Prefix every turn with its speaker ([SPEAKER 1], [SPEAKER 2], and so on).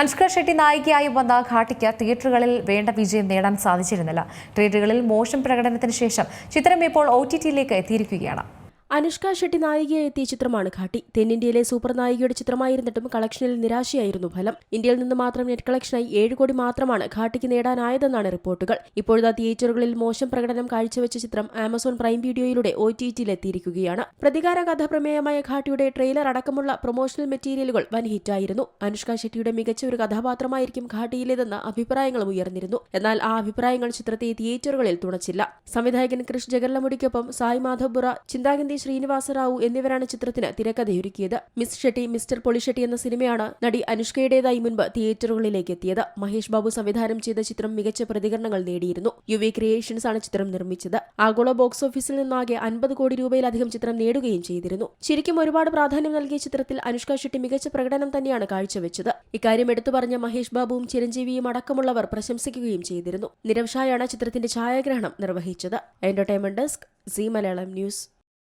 [SPEAKER 1] അനുഷ്ക ഷെട്ടി നായികയായി വന്ന ഘാട്ടിക്ക് തിയേറ്ററുകളിൽ വേണ്ട വിജയം നേടാൻ സാധിച്ചിരുന്നില്ല. തിയേറ്ററുകളിൽ മോശം പ്രകടനത്തിന് ശേഷം ചിത്രം ഇപ്പോൾ ഒ ടി ടിയിലേക്ക് എത്തിയിരിക്കുകയാണ്.
[SPEAKER 2] അനുഷ്ക ഷെട്ടി നായികയായി എത്തിയ ചിത്രമാണ് ഘാട്ടി തെന്നിന്ത്യയിലെ സൂപ്പർ നായികയുടെ ചിത്രമായിരുന്നിട്ടും കളക്ഷനിൽ നിരാശയായിരുന്നു ഫലം. ഇന്ത്യയിൽ നിന്ന് മാത്രം നെറ്റ് കളക്ഷനായി ഏഴ് കോടി മാത്രമാണ് ഘാട്ടിക്ക് നേടാനായതെന്നാണ് റിപ്പോർട്ടുകൾ. ഇപ്പോഴത്തെ തിയേറ്ററുകളിൽ മോശം പ്രകടനം കാഴ്ചവെച്ച ചിത്രം ആമസോൺ പ്രൈം വീഡിയോയിലൂടെ ഒ ടി ടിയിലെത്തിയിരിക്കുകയാണ് പ്രതികാര കഥാപ്രമേയമായ ഘാട്ടിയുടെ ട്രെയിലർ അടക്കമുള്ള പ്രൊമോഷണൽ മെറ്റീരിയലുകൾ വൻ ഹിറ്റായിരുന്നു അനുഷ്ക ഷെട്ടിയുടെ മികച്ച ഒരു കഥാപാത്രമായിരിക്കും ഘാട്ടിയിലേതെന്ന അഭിപ്രായങ്ങളും ഉയർന്നിരുന്നു. എന്നാൽ ആ അഭിപ്രായങ്ങൾ ചിത്രത്തെ തിയേറ്ററുകളിൽ തുണച്ചില്ല. സംവിധായകൻ കൃഷ് ജഗർലമുടിക്കൊപ്പം സായ് മാധവ്പുറ ചിന്താഗന്ധി ശ്രീനിവാസറാവു എന്നിവരാണ് ചിത്രത്തിന് തിരക്കഥയൊരുക്കിയത്. മിസ് ഷെട്ടി മിസ്റ്റർ പൊളിഷെട്ടി എന്ന സിനിമയാണ് നടി അനുഷ്കയുടേതായി മുൻപ് തിയേറ്ററുകളിലേക്ക് എത്തിയത്. മഹേഷ് ബാബു സംവിധാനം ചെയ്ത ചിത്രം മികച്ച പ്രതികരണങ്ങൾ നേടിയിരുന്നു. യു വി ക്രിയേഷൻസ് ആണ് ചിത്രം നിർമ്മിച്ചത്. ആഗോള ബോക്സ് ഓഫീസിൽ നിന്നാകെ അൻപത് കോടി രൂപയിലധികം ചിത്രം നേടുകയും ചെയ്തിരുന്നു. ശരിക്കും ഒരുപാട് പ്രാധാന്യം നൽകിയ ചിത്രത്തിൽ അനുഷ്ക ഷെട്ടി മികച്ച പ്രകടനം തന്നെയാണ് കാഴ്ചവെച്ചത്. ഇക്കാര്യം എടുത്തു പറഞ്ഞ മഹേഷ് ബാബുവും ചിരഞ്ജീവിയും അടക്കമുള്ളവർ പ്രശംസിക്കുകയും ചെയ്തിരുന്നു. നിരവ്ഷായാണ് ചിത്രത്തിന്റെ ഛായാഗ്രഹണം നിർവഹിച്ചത്. Entertainment desk Zee Malayalam News.